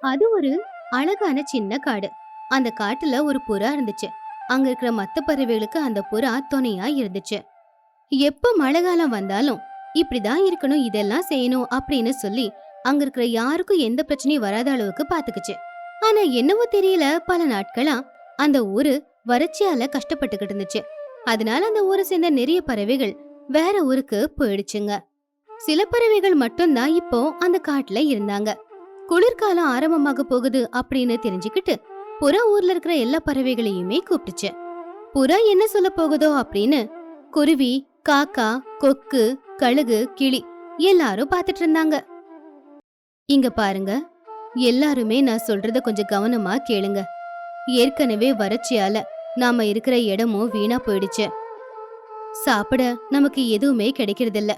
அது ஒரு அழகான சின்ன காடு. அந்த காட்டுல ஒரு புறா இருந்துச்சு. அங்க இருக்கிற மத்த பறவைகளுக்கு அந்த புறா துணையா இருந்துச்சு. எப்ப மழை காலம் வந்தாலும் இப்படிதான் இருக்கணும் இதெல்லாம் செய்யணும் அப்படின்னு சொல்லி அங்க இருக்கிற யாருக்கும் எந்த பிரச்சனையும் வராத அளவுக்கு பாத்துக்குச்சு. ஆனா என்னவோ தெரியல பல நாட்களா அந்த ஊரு வறட்சியால கஷ்டப்பட்டுக்கிட்டு இருந்துச்சு. அதனால அந்த ஊரை சேர்ந்த நிறைய பறவைகள் வேற ஊருக்கு போயிடுச்சுங்க. சில பறவைகள் மட்டும்தான் இப்போ அந்த காட்டுல இருந்தாங்க. குளிர்காலம் ஆரம்பமாக போகுது அப்படின்னு தெரிஞ்சுக்கிட்டு புறா ஊர்ல இருக்கிற எல்லா பறவைகளையுமே கூப்பிட்டுச்சு. புறா என்ன சொல்ல போகுதோ அப்படின்னு குருவி காக்கா கொக்கு கழுகு கிளி எல்லாரும் பாத்துட்டு இருந்தாங்க. இங்க பாருங்க எல்லாருமே நான் சொல்றத கொஞ்சம் கவனமா கேளுங்க. ஏற்கனவே வறட்சியால நாம இருக்கிற இடமும் வீணா போயிடுச்சு. சாப்பிட நமக்கு எதுவுமே கிடைக்கிறதில்ல.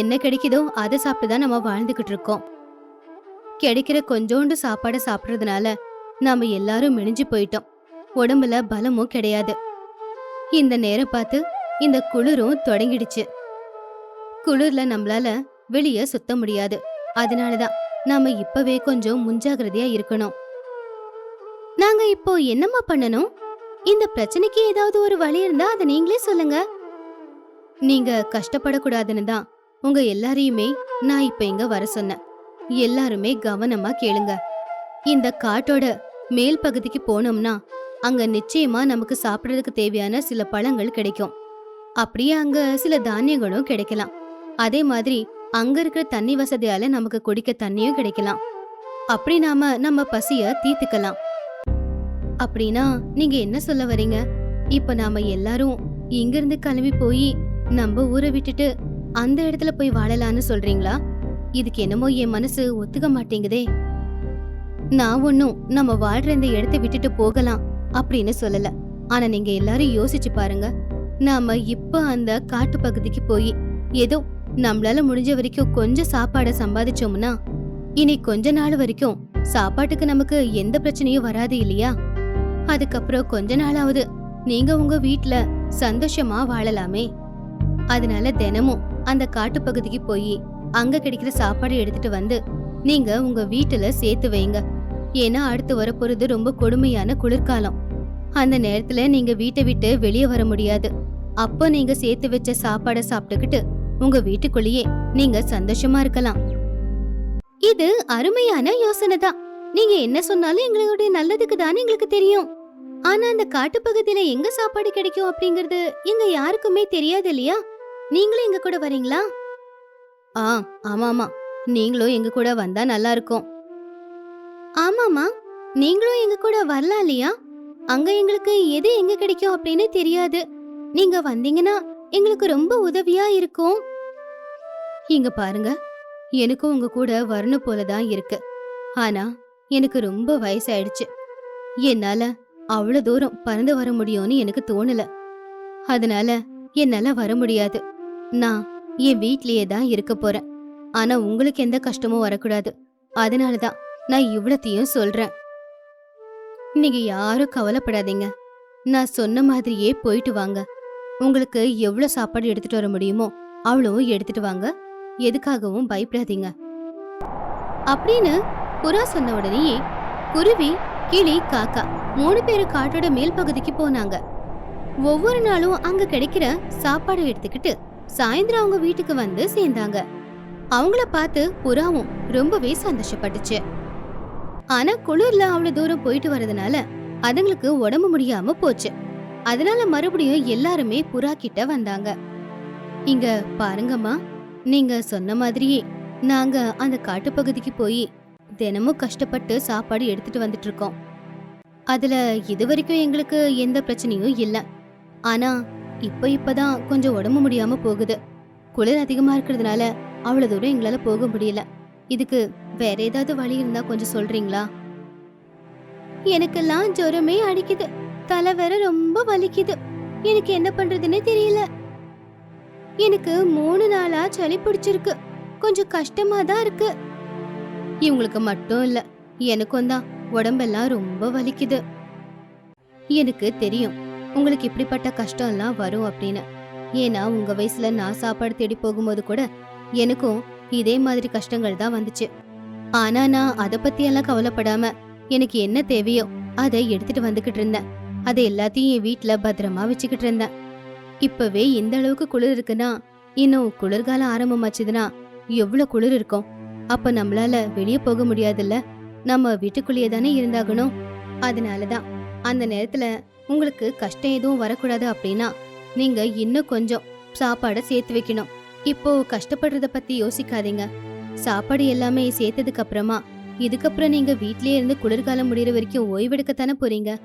என்ன கிடைக்குதோ அதை சாப்பிட்டு தான் நம்ம வாழ்ந்துகிட்டு இருக்கோம். கிடைக்கிற கொஞ்சோண்டு சாப்பாடு சாப்பிட்றதுனால நாம எல்லாரும் மெலிஞ்சு போயிட்டோம். உடம்புல பலமும் கிடையாது. இந்த நேரம் பார்த்து இந்த குளிரும் தொடங்கிடுச்சு. குளிர்ல நம்மளால வெளிய சுத்த முடியாது. அதனாலதான் நாம இப்பவே கொஞ்சம் முன்ஜாகிரதையா இருக்கணும். நாங்க இப்போ என்னம்மா பண்ணணும்? இந்த பிரச்சனைக்கு ஏதாவது ஒரு வழி இருந்தா அதை நீங்களே சொல்லுங்க. நீங்க கஷ்டப்படக்கூடாதுன்னு தான் உங்க எல்லாரையுமே நான் இப்ப இங்க வர சொன்னேன். எல்லாருமே கவனமா கேளுங்க. இந்த காட்டோட மேல் பகுதிக்கு போனோம்னா அங்க நிச்சயமா நமக்கு சாப்பிடறதுக்கு தேவையான சில பழங்கள் கிடைக்கும். அப்படியே அங்க சில தானியங்களும் கிடைக்கலாம். அதே மாதிரி அங்க இருக்கிற தண்ணி வசதியால நமக்கு குடிக்க தண்ணியும் கிடைக்கலாம். அப்படி நாம நம்ம பசிய தீர்த்துக்கலாம். அப்படின்னா நீங்க என்ன சொல்ல வரீங்க? இப்ப நாம எல்லாரும் இங்கிருந்து கிளம்பி போய் நம்ம ஊரை விட்டுட்டு அந்த இடத்துல போய் வாழலாம்னு சொல்றீங்களா? இதுக்கு என்னமோ என் மனசு ஒத்துக்க மாட்டேங்குதே. நான் ஒன்னும் நம்ம வாழ்ற இந்த இடத்தை விட்டுட்டு போகலாம் அப்படின்னு சொல்லல. ஆனா நீங்க எல்லாரும் யோசிச்சு பாருங்க. நாம இப்ப அந்த காட்டு பகுதிக்கு போய் ஏதோ நம்மளால முடிஞ்ச வரைக்கும் கொஞ்சம் சாப்பாட சம்பாதிச்சோம்னா இனி கொஞ்ச நாள் வரைக்கும் சாப்பாட்டுக்கு நமக்கு எந்த பிரச்சனையும் வராது இல்லையா? அதுக்கப்புறம் கொஞ்ச நாளாவது நீங்க உங்க வீட்ல சந்தோஷமா வாழலாமே. அதனால தினமும் அந்த காட்டு பகுதிக்கு போய் அங்க கிடைக்கிற சாப்பாடு எடுத்துட்டு வந்து நீங்க உங்க வீட்டுல சேர்த்து வைங்க. ஏன்னா அடுத்து வரப்போறது ரொம்ப கொடுமையான குளிர்காலம். அந்த நேரத்துல நீங்க வீட்டை விட்டு வெளியே வர முடியாது. அப்போ நீங்க சேர்த்து வச்ச சாப்பாட சாப்பிட்டுக்கிட்டு உங்க வீட்டுக்குள்ளேயே நீங்க சந்தோஷமா இருக்கலாம். இது அருமையான யோசனை தான். நீங்க என்ன சொன்னாலும் எங்களுடைய நல்லதுக்கு தானே எங்களுக்கு தெரியும். ஆனா அந்த காட்டுப்பகுதியில எங்க சாப்பாடு கிடைக்கும் அப்படிங்கறது எங்க யாருக்குமே தெரியாது இல்லையா? நீங்களும் எங்க கூட வரீங்களா? ஆ ஆமாமா. நீங்களும் எங்க கூட வந்தா நல்லா இருக்கும் ஆமாமா. நீங்களும் எங்க கூட வரலாம் இல்லையா? அங்க எங்களுக்கு எது எங்க கிடைக்கும் அப்படின்னு தெரியாது. நீங்க வந்தீங்கன்னா எங்களுக்கு ரொம்ப உதவியா இருக்கும். இங்க பாருங்க. எனக்கும் உங்க கூட வரணும் போலதான் இருக்கு. ஆனா எனக்கு ரொம்ப வயசாயிடுச்சு. என்னால அவ்வளவு தூரம் பறந்து வர முடியும்னு எனக்கு தோணல. அதனால என்னால வர முடியாது. நான் என் வீட்லயே தான் இருக்க போறேன். ஆனா உங்களுக்கு எந்த கஷ்டமும் வரக்கூடாது. அதனாலதான் நான் இவ்வளத்தையும் சொல்றேன். நீங்க யாரும் கவலைப்படாதீங்க. நான் சொன்ன மாதிரியே போயிட்டு வாங்க. உங்களுக்கு எவ்வளவு சாப்பாடு எடுத்துட்டு வர முடியுமோ அவ்வளவும் எடுத்துட்டு வாங்க. எதுக்காகவும் பயப்படாதீங்க. அப்படின்னு புறா சொன்ன உடனேயே குருவி கிளி காக்கா மூணு பேரும் காட்டோட மேல் பகுதிக்கு போனாங்க. ஒவ்வொரு நாளும் அங்க கிடைக்கிற சாப்பாடு எடுத்துக்கிட்டு சாயந்தரம் அவங்க வீட்டுக்கு வந்து சேர்ந்தாங்க. அவங்கள பார்த்து புறாவும் ரொம்பவே சந்தோஷப்பட்டுச்சு. ஆனா குளிர்ல அவ்வளவு தூரம் போயிட்டு வர்றதுனால அதுங்களுக்கு உடம்பு முடியாம போச்சு. அதனால மறுபடியும் எல்லாருமே புறா கிட்ட வந்தாங்க. இங்க பாருங்கம்மா நீங்க சொன்ன மாதிரியே நாங்க அந்த காட்டுப்பகுதிக்கு போய் தினமும் கஷ்டப்பட்டு சாப்பாடு எடுத்துட்டு வந்துட்டு இருக்கோம். அதுல இது வரைக்கும் எங்களுக்கு எந்த பிரச்சனையும் இல்லை. ஆனா இப்போ இப்பதான் கொஞ்சம் உடம்பு முடியாம போகுது. குளிர் அதிகமா இருக்கிறதுனால அவ்வளவு தூரம் எங்களால போக முடியல. இதுக்கு வேற ஏதாவது வழி இருந்தா கொஞ்சம் சொல்றீங்களா? எனக்கெல்லாம் ஜுரமே அடிக்குது. தலை வேற ரொம்ப வலிக்குது. எனக்கு என்ன பண்ணுறதுன்னே தெரியல. எனக்கு மூணு நாளா சளி பிடிச்சிருக்கு. கொஞ்சம் கஷ்டமா தான் இருக்கு. இவங்களுக்கு மட்டும் இல்ல எனக்கும் தான். உடம்பெல்லாம் ரொம்ப வலிக்குது. எனக்கு தெரியும். உங்களுக்கு இப்படிப்பட்ட கஷ்டம் எல்லாம் வரும் அப்படின்னு. ஏன்னா உங்க வயசுல நான் சாப்பாடு தேடி போகும்போது கூட எனக்கும் இதே மாதிரி கஷ்டங்கள் தான் வந்துச்சு. ஆனா நான் அத பத்தி எல்லாம் கவலைப்படாம எனக்கு என்ன தேவையோ அதை எடுத்துட்டு வந்துகிட்டு இருந்தேன். அதை எல்லாத்தையும் என் வீட்டுல பத்திரமா வச்சுக்கிட்டு இருந்தேன். இப்பவே இந்த அளவுக்கு குளிர் இருக்குன்னா இன்னும் குளிர்காலம் ஆரம்பமாச்சுதுன்னா எவ்வளவு குளிர் இருக்கும்? அப்ப நம்மளால வெளியே போக முடியாதுல்ல? நம்ம வீட்டுக்குள்ளேயே தானே இருந்தாகணும்? அதனாலதான் அந்த நேரத்துல உங்களுக்கு கஷ்டம் எதுவும் வரக்கூடாது அப்படின்னா நீங்க இன்னும் கொஞ்சம் சாப்பாடை சேர்த்து வைக்கணும். இப்போ கஷ்டப்படுறத பத்தி யோசிக்காதீங்க. சாப்பாடு எல்லாமே சேர்த்ததுக்கு அப்புறமா இதுக்கப்புறம் நீங்க வீட்லயே இருந்து குளிர்காலம் முடியற வரைக்கும் ஓய்வெடுக்கத்தானே போறீங்க?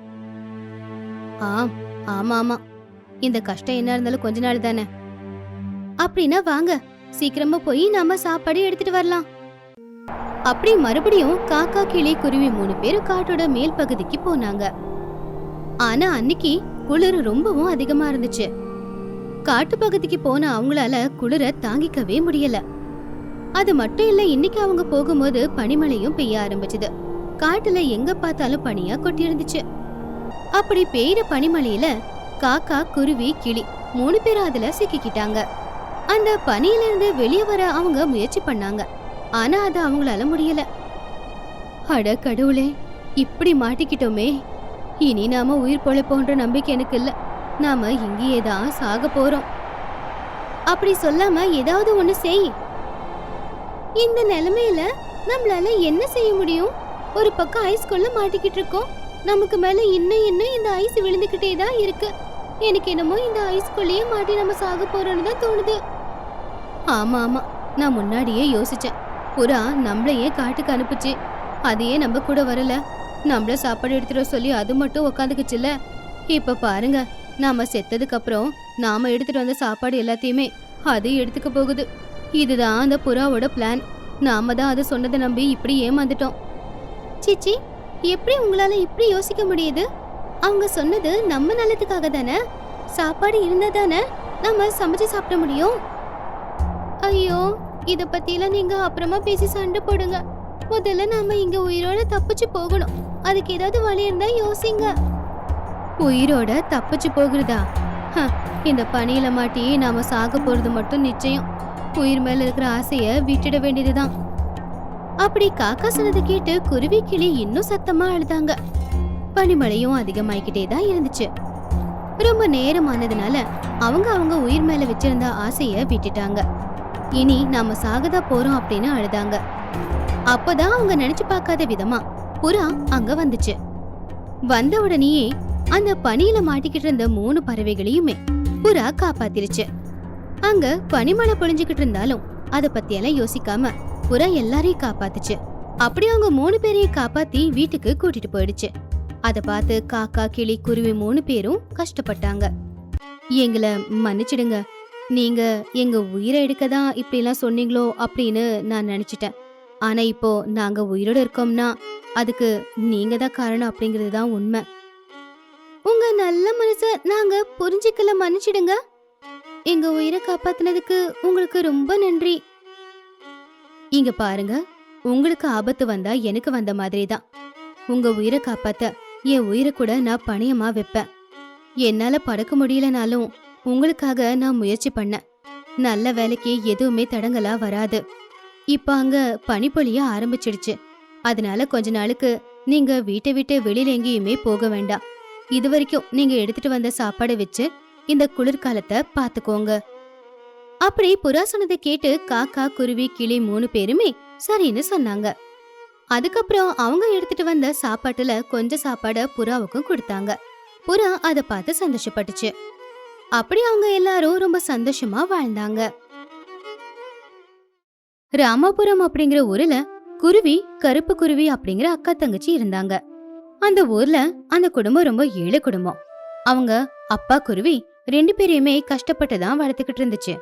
ஆம் ஆமா ஆமா. இந்த கஷ்டம் என்ன இருந்தாலும் கொஞ்ச நாள் தானே. அப்படின்னா வாங்க சீக்கிரமா போய் நாம சாப்பாடு எடுத்துட்டு வரலாம். அப்படி மறுபடியும் காக்கா கிளி குருவி மூணு பேரும் காட்டோட மேல் பகுதிக்கு போனாங்க. ஆனா அன்னைக்கு குளிர் ரொம்பவும் அதிகமா இருந்துச்சு. காட்டு பகுதிக்கு போன அவங்களால குளிர தாங்கிக்கவே முடியல. அது மட்டும் இல்ல இன்னைக்கு அவங்க போகும்போது பனிமழையும் பெய்ய ஆரம்பிச்சது. காட்டுல எங்க பார்த்தாலும் பனியா கொட்டி இருந்துச்சு அப்படி பெய்யுற பனிமழையில காக்கா குருவி கிளி மூணு பேர் அதுல சிக்கிக்கிட்டாங்க. அந்த பனியில இருந்து வெளியே வர அவங்க முயற்சி பண்ணாங்க. ஆனா அது அவங்களால முடியல. அட கடவுளே இப்படி மாட்டிக்கிட்டோமே. இனி நாம உயிர் பொழைப்போன்ற நம்பிக்கை எனக்கு இல்ல. நாம இங்கேயே தான் சாக போறோம். அப்படி சொல்லாம ஏதாவது ஒண்ணு செய். இந்த நிலைமையில நம்மளால என்ன செய்ய முடியும்? ஒரு பக்கம் ஐஸ்குள்ள மாட்டிக்கிட்டு இருக்கோம். நமக்கு மேல இன்னும் இன்னும் இந்த ஐஸ் விழுந்துகிட்டே தான் இருக்கு. எனக்கு என்னமோ இந்த ஐஸ்குள்ளேயே மாட்டி நம்ம சாக போறோம்னு தான் தோணுது. ஆமா ஆமா. நான் முன்னாடியே யோசிச்சேன். புறா நம்மளையே காட்டுக்கு அனுப்புச்சு. அதையே நம்ம கூட வரல. நம்மள சாப்பாடு எடுத்துட்டு சொல்லி அது மட்டும் உக்காந்துக்குச்சுல்ல? இப்ப பாருங்க நாம செத்ததுக்கு அப்புறம் நாம எடுத்துட்டு வந்த சாப்பாடு எல்லாத்தையுமே அது எடுத்துக்க போகுது. இதுதான் அந்த புறாவோட பிளான் நாம தான் அதை சொன்னதை நம்பி இப்படி ஏமாந்துட்டோம். சிச்சி எப்படி உங்களால இப்படி யோசிக்க முடியுது? அவங்க சொன்னது நம்ம நல்லதுக்காக தானே? சாப்பாடு இருந்தா தானே நம்ம சமைச்சு சாப்பிட முடியும்? ஐயோ இத பத்திலாம் நீங்க அப்புறமா பேசி சண்டை போடுங்க. முதல்ல நாம இங்க உயிரோட தப்பிச்சு போகணும். அதுக்கு ஏதாவது வழி இருந்தா யோசிங்க. உயிரோட தப்பிச்சு போகிறதா? ஹ, இந்த பனியில மாட்டி நாம சாக போறது மட்டும் நிச்சயம். உயிர் மேல இருக்கிற ஆசைய விட்டுட வேண்டியதுதான். அப்படி காக்கா சொன்னது கேட்டு குருவி கிளி இன்னும் சத்தமா அழுதாங்க. பனிமழையும் அதிகமாயிக்கிட்டே தான் இருந்துச்சு. ரொம்ப நேரமானதுனால அவங்க அவங்க உயிர் மேல வச்சிருந்த ஆசைய விட்டுட்டாங்க. இனி நாம சாகதா போறோம் அப்படின்னு அழுதாங்க. அப்பதான் அவங்க நினைச்சு பார்க்காத விதமா புறா அங்க வந்துச்சு. வந்த உடனேயே அந்த பனியில மாட்டிக்கிட்டு இருந்த மூணு பறவைகளையுமே புறா காப்பாத்திருச்சு. அங்க பனிமழை பொழிஞ்சுக்கிட்டு இருந்தாலும் அத பத்தியெல்லாம் யோசிக்காம புறா எல்லாரையும் காப்பாத்துச்சு. அப்படி அவங்க மூணு பேரையும் காப்பாத்தி வீட்டுக்கு கூட்டிட்டு போயிடுச்சு. அத பார்த்து காக்கா கிளி குருவி மூணு பேரும் கஷ்டப்பட்டாங்க. எங்களை மன்னிச்சிடுங்க. நீங்க எங்க உயிரை எடுக்க தான் இப்படிலாம் சொன்னீங்களோ அப்படின்னு நான் நினைச்சிட்டேன். ஆனா இப்போ நாங்க உயிரோட இருக்கோம்னா அதுக்கு நீங்க தான் காரணம் அப்படிங்கிறது தான் உண்மை. உங்க நல்ல மனச நாங்க புரிஞ்சுக்கல மன்னிச்சிடுங்க. எங்க உயிரை காப்பாத்துனதுக்கு உங்களுக்கு ரொம்ப நன்றி. இங்க பாருங்க உங்களுக்கு ஆபத்து வந்தா எனக்கு வந்த மாதிரி தான். உங்க உயிரை காப்பாத்த என் உயிரை கூட நான் பணியமா வைப்பேன். என்னால படுக்க முடியலனாலும் உங்களுக்காக நான் முயற்சி பண்ணேன். நல்ல வேலைக்கு எதுவுமே தடங்கலா வராது. இப்ப அங்க பனிப்பொழிய ஆரம்பிச்சிடுச்சு. அதனால கொஞ்ச நாளுக்கு நீங்க வீட்டை விட்டு வெளியில எங்கேயுமே போக வேண்டாம். இது வரைக்கும் நீங்க எடுத்துட்டு வந்த சாப்பாடை வச்சு இந்த குளிர்காலத்தை பாத்துக்கோங்க அப்படி புறா சொன்னதை கேட்டு காக்கா குருவி கிளி மூணு பேருமே சரின்னு சொன்னாங்க. அதுக்கப்புறம் அவங்க எடுத்துட்டு வந்த சாப்பாட்டுல கொஞ்சம் சாப்பாட புறாவுக்கும் கொடுத்தாங்க. புறா அதை பார்த்து சந்தோஷப்பட்டுச்சு. அப்படி அவங்க எல்லாரும் ரொம்ப சந்தோஷமா வாழ்ந்தாங்க. ராமபுரம் அப்படிங்கிற ஊர்ல குருவி கருப்பு குருவி அப்படிங்கிற அக்கா தங்கச்சி இருந்தாங்க. அந்த ஊர்ல அந்த குடும்பம் ரொம்ப ஏழை குடும்பம். அவங்க அப்பா குருவி ரெண்டு பேரையுமே கஷ்டப்பட்டு தான் வளர்த்துக்கிட்டு இருந்துச்சு.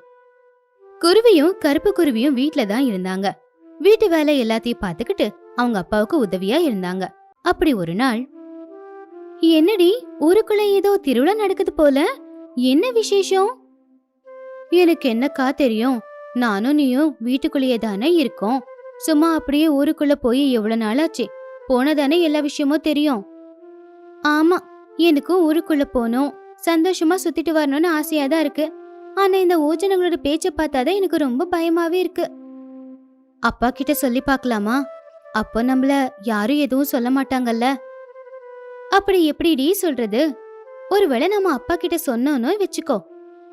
குருவியும் கருப்பு குருவியும் வீட்ல தான் இருந்தாங்க. வீட்டு வேலை எல்லாத்தையும் பார்த்துக்கிட்டு அவங்க அப்பாவுக்கு உதவியா இருந்தாங்க. அப்படி ஒரு நாள் என்னடி ஊருக்குள்ள ஏதோ திருவிழா நடக்குது போல? என்ன விசேஷம்? எனக்கு என்னக்கா தெரியும். நானும் நீயும் வீட்டுக்குள்ளேயே தானே இருக்கோம். சும்மா அப்படியே ஊருக்குள்ள போய் எவ்வளவு நாளாச்சு? போனதானே எல்லா விஷயமும் தெரியும். ஆமா எனக்கும் ஊருக்குள்ள போகணும் சந்தோஷமா சுத்திட்டு வரணும்னு ஆசையா தான் இருக்கு. ஆனா இந்த ஓஜனங்களோட பேச்ச பார்த்தாதான் எனக்கு ரொம்ப பயமாவே இருக்கு. அப்பா கிட்ட சொல்லி பார்க்கலாமா? அப்போ நம்மள யாரும் எதுவும் சொல்ல மாட்டாங்கல்ல? அப்படி எப்படிடி சொல்றது? ஒருவேளை நம்ம அப்பா கிட்ட சொன்னோன்னு வச்சுக்கோ.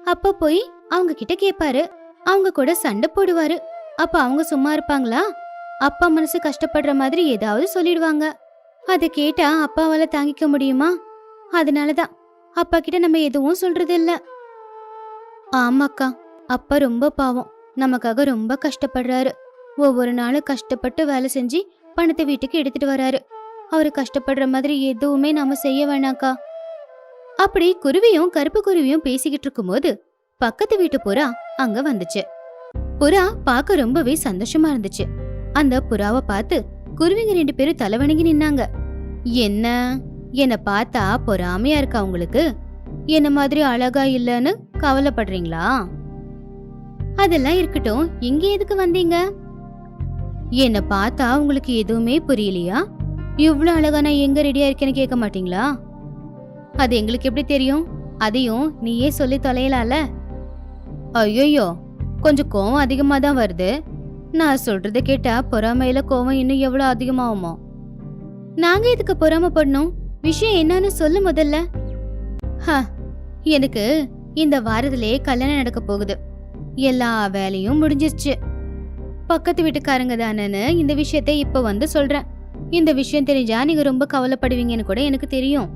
அப்ப போய் அவங்க கிட்ட கேப்பாரு. அவங்க கூட சண்டை போடுவாரு. அப்ப அவங்க சும்மா இருப்பாங்களா? அப்பா மனசு கஷ்டப்படுற மாதிரி ஏதாவது சொல்லிடுவாங்க. அதை கேட்டா அப்பாவால தாங்கிக்க முடியுமா? அதனாலதான். அப்பா கிட்ட நம்ம எதுவும் சொல்றது இல்ல ஆமாக்கா. அப்பா ரொம்ப பாவம். நமக்காக ரொம்ப கஷ்டப்படுறாரு. ஒவ்வொரு நாளும் கஷ்டப்பட்டு வேலை செஞ்சு பணத்தை வீட்டுக்கு எடுத்துட்டு வராரு. அவரு கஷ்டப்படுற மாதிரி எதுவுமே நாம செய்ய வேணாக்கா. அப்படி குருவியும் கருப்பு குருவியும் பேசிக்கிட்டு இருக்கும்போது பக்கத்து வீட்டு புறா அங்க வந்துச்சு. புறா பார்க்க ரொம்பவே சந்தோஷமா இருந்துச்சு. அந்த புறாவை பார்த்து குருவிங்க ரெண்டு பேரும் தலைவணங்கி நின்னாங்க. என்ன? என்ன பார்த்தா பொறாமையா இருக்கா உங்களுக்கு? என்ன மாதிரி அழகா இல்லைன்னு கவலைப்படுறீங்களா? அதெல்லாம் இருக்கட்டும். இங்க எதுக்கு வந்தீங்க? என்ன பார்த்தா உங்களுக்கு எதுவுமே புரியலையா? இவ்வளோ அழகா நான் எங்க ரெடியா இருக்கேன்னு கேட்க மாட்டீங்களா? அது எங்களுக்கு எப்படி தெரியும்? அதையும் நீயே சொல்லி தொலையலால. ஐயோயோ கொஞ்சம் கோவம் அதிகமாக தான் வருது. நான் சொல்றத கேட்டா பொறாமையில கோவம் இன்னும் எவ்வளோ அதிகமாகுமோ? நாங்க இதுக்கு பொறாமப்படணும்? விஷயம் என்னன்னு சொல்லு முதல்ல. ஹ எனக்கு இந்த வாரத்திலே கல்யாணம் நடக்க போகுது. எல்லா வேலையும் முடிஞ்சிருச்சு. பக்கத்து வீட்டுக்காரங்க தானேன்னு இந்த விஷயத்த இப்ப வந்து சொல்றேன். இந்த விஷயம் தெரிஞ்சா நீங்க ரொம்ப கவலைப்படுவீங்கன்னு கூட எனக்கு தெரியும்.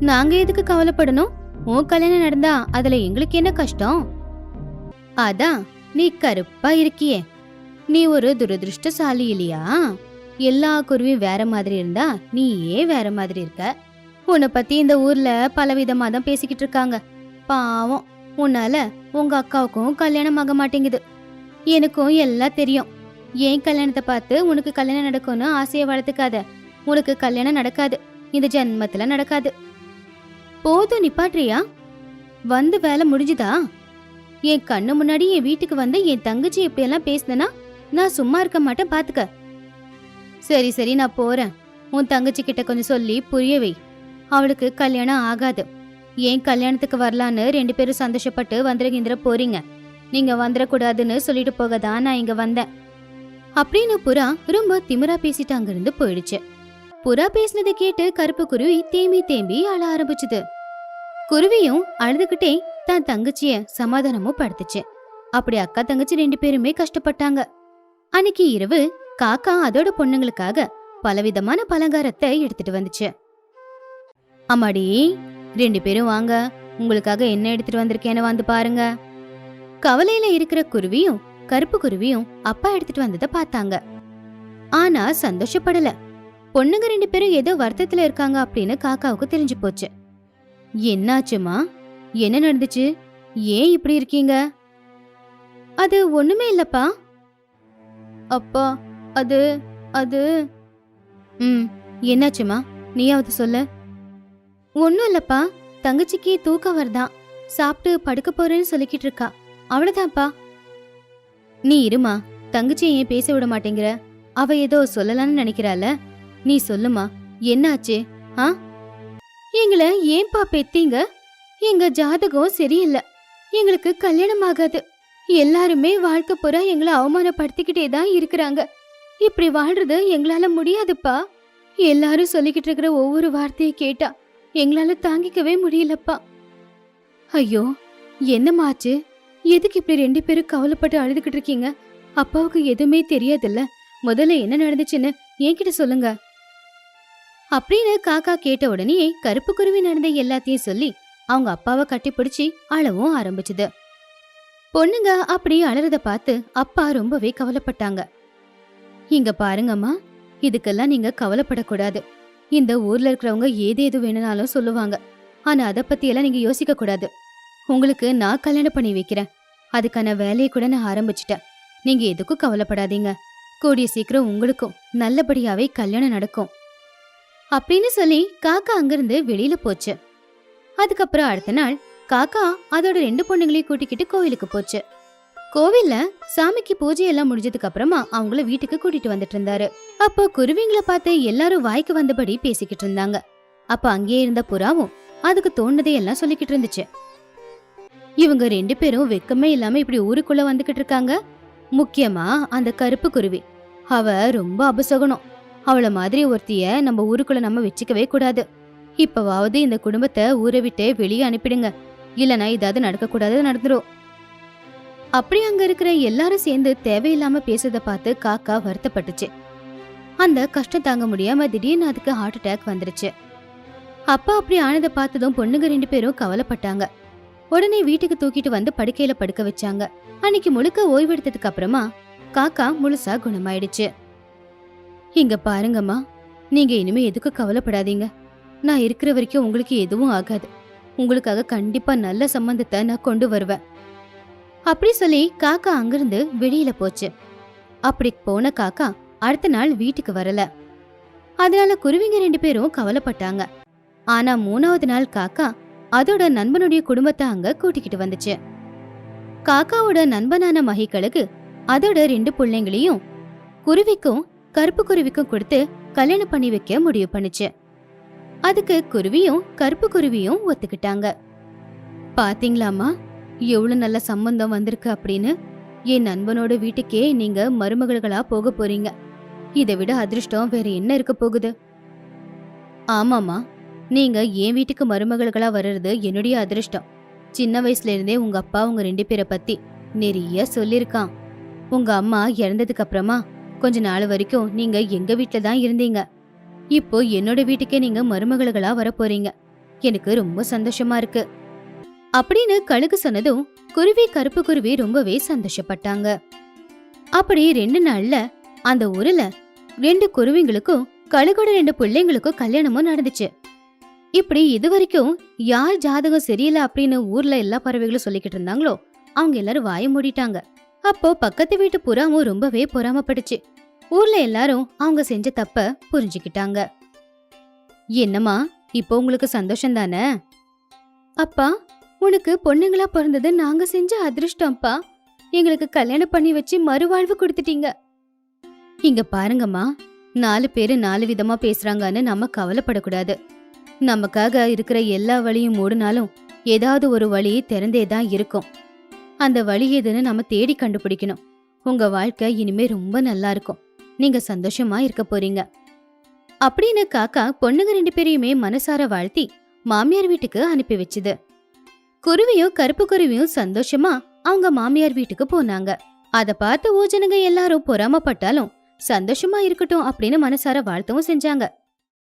நாங்க எதுக்கு கவலைப்படணும்? உன் கல்யாணம் நடந்தா அதுல எங்களுக்கு என்ன கஷ்டம்? அதான் நீ கருப்பா இருக்கியே. நீ ஒரு துரதிருஷ்டசாலி இல்லையா? எல்லா குருவியும் வேற மாதிரி இருந்தா நீ ஏன் வேற மாதிரி இருக்க. உன்னை பத்தி இந்த ஊர்ல பலவிதமா தான் பேசிக்கிட்டு இருக்காங்க. பாவம் உன்னால உங்க அக்காவுக்கும் கல்யாணம் ஆக மாட்டேங்குது. எனக்கும் எல்லாம் தெரியும். ஏன் கல்யாணத்தை பார்த்து உனக்கு கல்யாணம் நடக்கும்னு ஆசையை வளர்த்துக்காத? உனக்கு கல்யாணம் நடக்காது. இந்த ஜென்மத்துல நடக்காது. போதும் நிப்பாட்றியா? வந்து வேலை முடிஞ்சுதா? என் கண்ணு முன்னாடி என் வீட்டுக்கு வந்து என் தங்கச்சி இப்படியெல்லாம் பேசுனனா நான் சும்மா இருக்க மாட்டேன் பாத்துக்க. சரி சரி நான் போறேன். உன் தங்கச்சி கிட்ட கொஞ்சம் சொல்லி புரிய வை. அவளுக்கு கல்யாணம் ஆகாது. ஏன் கல்யாணத்துக்கு வரலான்னு ரெண்டு பேரும் சந்தோஷப்பட்டு வந்துருகிந்திர போறீங்க. நீங்க வந்துடக்கூடாதுன்னு சொல்லிட்டு போக தான் நான் இங்க வந்தேன். அப்படின்னு புறா ரொம்ப திமிரா பேசிட்டு அங்கிருந்து போயிடுச்சு. புறா பேசினதை கேட்டு கருப்பு குருவி தேம்பி தேம்பி அழ ஆரம்பிச்சுது. குருவியும் அழுதுகிட்டே தான் தங்கச்சிய சமாதானமும் படுத்துச்சு அப்படி அக்கா தங்கச்சி ரெண்டு பேருமே கஷ்டப்பட்டாங்க. அன்னைக்கு இரவு காக்கா அதோட பொண்ணுங்களுக்காக பலவிதமான பலகாரத்தை எடுத்துட்டு வந்துச்சு. அம்மாடி ரெண்டு பேரும் வாங்க. உங்களுக்காக என்ன எடுத்துட்டு வந்திருக்கேன்னு வந்து பாருங்க. கவலையில இருக்கிற குருவியும் கருப்பு குருவியும் அப்பா எடுத்துட்டு வந்ததை பார்த்தாங்க. ஆனா சந்தோஷப்படல. பொண்ணுங்க ரெண்டு பேரும் ஏதோ வருத்தத்துல இருக்காங்க அப்படின்னு காக்காவுக்கு தெரிஞ்சு போச்சு. என்னாச்சுமா? என்ன நடந்துச்சு? ஏன் இப்படி இருக்கீங்க? அது ஒண்ணுமே இல்லப்பா. அப்பா அது அது. ம் என்னாச்சுமா? நீயாவது சொல்ல. ஒன்றும் இல்லப்பா. தங்கச்சிக்கு தூக்கம் வருதான் சாப்பிட்டு படுக்க போறேன்னு சொல்லிக்கிட்டு இருக்கா. அவ்வளவுதான்ப்பா. நீ இருமா. தங்கச்சி ஏன் பேச விட மாட்டேங்கிற? அவ ஏதோ சொல்லலாம்னு நினைக்கிறாள? நீ சொல்லுமா. என்னாச்சு? ஆ? எங்களை ஏன்பா பெத்தீங்க? எங்க ஜாதகம் சரியில்லை. எங்களுக்கு கல்யாணம் ஆகாது எல்லாருமே வாழ்க்கை பூரா எங்களை அவமானப்படுத்திக்கிட்டே தான் இருக்கிறாங்க. இப்படி வாழ்றது எங்களால முடியாதுப்பா. எல்லாரும் சொல்லிக்கிட்டு இருக்கிற ஒவ்வொரு வார்த்தையை கேட்டா எங்களால தாங்கிக்கவே முடியலப்பா. ஐயோ என்னமாச்சு எதுக்கு இப்படி ரெண்டு பேரும் கவலைப்பட்டு அழுதுகிட்டு இருக்கீங்க? அப்பாவுக்கு எதுவுமே தெரியாதுல்ல. முதல்ல என்ன நடந்துச்சுன்னு என்கிட்ட சொல்லுங்க. அப்படின்னு காக்கா கேட்ட உடனே கருப்பு குருவி நடந்த எல்லாத்தையும் சொல்லி அவங்க அப்பாவை கட்டிப்பிடிச்சு அழவும் ஆரம்பிச்சுது. பொண்ணுங்க அப்படி அலறத பார்த்து அப்பா ரொம்பவே கவலைப்பட்டாங்க. இங்க பாருங்கம்மா இதுக்கெல்லாம் நீங்க கவலைப்படக்கூடாது. இந்த ஊர்ல இருக்கிறவங்க ஏதேது வேணும்னாலும் சொல்லுவாங்க. ஆனா அத பத்தி எல்லாம் நீங்க யோசிக்க கூடாது உங்களுக்கு நான் கல்யாணம் பண்ணி வைக்கிறேன். அதுக்கான வேலையை கூட நான் ஆரம்பிச்சிட்டேன். நீங்க எதுக்கும் கவலைப்படாதீங்க. கூடிய சீக்கிரம் உங்களுக்கும் நல்லபடியாவே கல்யாணம் நடக்கும். அப்படின்னு சொல்லி காக்கா அங்கிருந்து வெளியில போச்சு. அதுக்கப்புறம் அடுத்த நாள் காக்கா அதோட ரெண்டு பொண்ணுங்களையும் கூட்டிக்கிட்டு கோவிலுக்கு போச்சு. கோவில்ல சாமிக்கு பூஜை எல்லாம் முடிஞ்சதுக்கு அப்புறமா அவங்கள வீட்டுக்கு கூட்டிட்டு வந்துட்டு இருந்தாரு. அப்போ குருவிங்களை பார்த்து எல்லாரும் வாய்க்கு வந்தபடி பேசிக்கிட்டு இருந்தாங்க. அப்ப அங்கேயே இருந்த புறாவும் அதுக்கு தோணுதை எல்லாம் சொல்லிக்கிட்டு இருந்துச்சு. இவங்க ரெண்டு பேரும் வெக்கமே இல்லாம இப்படி ஊருக்குள்ள வந்துகிட்டு இருக்காங்க. முக்கியமா அந்த கருப்பு குருவி. அவ ரொம்ப அபசகுணம். அவள மாதிரி ஒருத்திய நம்ம ஊருக்குள்ள நம்ம வச்சுக்கவே கூடாது. இப்பவாவது இந்த குடும்பத்தை ஊரை விட்டு வெளியே அனுப்பிடுங்க. இல்லனா ஏதாவது நடக்கக்கூடாது நடந்துரும். அப்படி அங்க இருக்கிற எல்லாரும் சேர்ந்து தேவையில்லாம பேசுறத பார்த்து காக்கா வருத்தப்பட்டுச்சு. அந்த கஷ்டம் தாங்க முடியாம திடீர்னு அதுக்கு ஹார்ட் அட்டாக் வந்துருச்சு. அப்பா அப்படி ஆனதை பார்த்ததும் பொண்ணுங்க ரெண்டு பேரும் கவலைப்பட்டாங்க. உடனே வீட்டுக்கு தூக்கிட்டு வந்து படுக்கையில படுக்க வச்சாங்க. அன்னைக்கு முழுக்க ஓய்வெடுத்ததுக்கு அப்புறமா காக்கா முழுசா குணமாயிடுச்சு. இங்க பாருங்கம்மா. நீங்க இனிமே எதுக்கு கவலைப்படாதீங்க. நான் இருக்கிற வரைக்கும் உங்களுக்கு எதுவும் ஆகாது. உங்களுக்காக கண்டிப்பா நல்ல சம்பந்தத்தை நான் கொண்டு வருவேன். அப்படி சொல்லி காக்கா அங்கிருந்து வெளியில போச்சு. அப்படி போன காக்கா அடுத்த நாள் வீட்டுக்கு வரல. அதனால குருவிங்க ரெண்டு பேரும் கவலைப்பட்டாங்க. ஆனா மூணாவது நாள் காக்கா அதோட நண்பனுடைய குடும்பத்தை அங்க கூட்டிக்கிட்டு வந்துச்சு. காக்காவோட நண்பனான மகிகளுக்கு அதோட ரெண்டு பிள்ளைங்களையும் குருவிக்கும் கருப்பு குருவிக்கும் கொடுத்து கல்யாணம் பண்ணி வைக்க முடிவு பண்ணுச்சு. அதுக்கு குருவியும் கருப்பு குருவியும் ஒத்துக்கிட்டாங்க. பாத்தீங்களாமா எவ்வளவு நல்ல சம்பந்தம் வந்திருக்கு அப்படின்னு என் நண்பனோட வீட்டுக்கே நீங்க மருமகள்களா போக போறீங்க. இதை விட அதிர்ஷ்டம் வேற என்ன இருக்க போகுது? ஆமாமா நீங்க என் வீட்டுக்கு மருமகள்களா வர்றது என்னுடைய அதிர்ஷ்டம். சின்ன வயசுல இருந்தே உங்க அப்பா உங்க ரெண்டு பேரை பத்தி நிறைய சொல்லிருக்கான் உங்க அம்மா இறந்ததுக்கு அப்புறமா கொஞ்ச நாள் வரைக்கும் நீங்க எங்க வீட்ல தான் இருந்தீங்க. இப்போ என்னோட வீட்டுக்கே நீங்க மருமகளா வர போறீங்க எனக்கு ரொம்ப சந்தோஷமா இருக்கு. அப்படின்னு கழுகு சொன்னதும் குருவி கருப்பு குருவி ரொம்பவே சந்தோஷப்பட்டாங்க. அப்படி ரெண்டு நாள்ல அந்த ஊர்ல ரெண்டு குருவிங்களுக்கும் கழுகோட ரெண்டு பிள்ளைங்களுக்கும் கல்யாணமும் நடந்துச்சு. இப்படி இது வரைக்கும் யார் ஜாதகம் சரியில்லை அப்படின்னு ஊர்ல எல்லா பறவைகளும் சொல்லிக்கிட்டு இருந்தாங்களோ அவங்க எல்லாரும் வாய மூடிட்டாங்க. அப்போ பக்கத்து வீட்டு புறாவும் ரொம்பவே பொறாமப்பட்டுச்சு ஊர்ல எல்லாரும் அவங்க செஞ்ச தப்ப புரிஞ்சுக்கிட்டாங்க. என்னம்மா இப்போ உங்களுக்கு சந்தோஷம் தானே அப்பா உனக்கு பொண்ணுங்களா பிறந்தது நாங்க செஞ்ச அதிர்ஷ்டம்ப்பா. எங்களுக்கு கல்யாணம் பண்ணி வச்சு மறுவாழ்வு கொடுத்துட்டீங்க. இங்க பாருங்கம்மா நாலு பேரு நாலு விதமா பேசுறாங்கன்னு நம்ம கவலைப்படக்கூடாது. நமக்காக இருக்கிற எல்லா வழியும் மூடினாலும் ஏதாவது ஒரு வழி திறந்தே தான் இருக்கும். அந்த வழி எதுன்னு நம்ம தேடி கண்டுபிடிக்கணும். உங்க வாழ்க்கை இனிமே ரொம்ப நல்லா இருக்கும். நீங்க சந்தோஷமா இருக்க போறீங்க. அப்படின்னு காக்கா பொண்ணுங்க ரெண்டு பேரையுமே மனசார வாழ்த்தி மாமியார் வீட்டுக்கு அனுப்பி வச்சுது. குருவியும் கருப்பு குருவியும் சந்தோஷமா அவங்க மாமியார் வீட்டுக்கு போனாங்க. அத பார்த்து ஊஜனங்க எல்லாரும் பொறாமப்பட்டாலும் சந்தோஷமா இருக்கட்டும் அப்படின்னு மனசார வாழ்த்தவும் செஞ்சாங்க.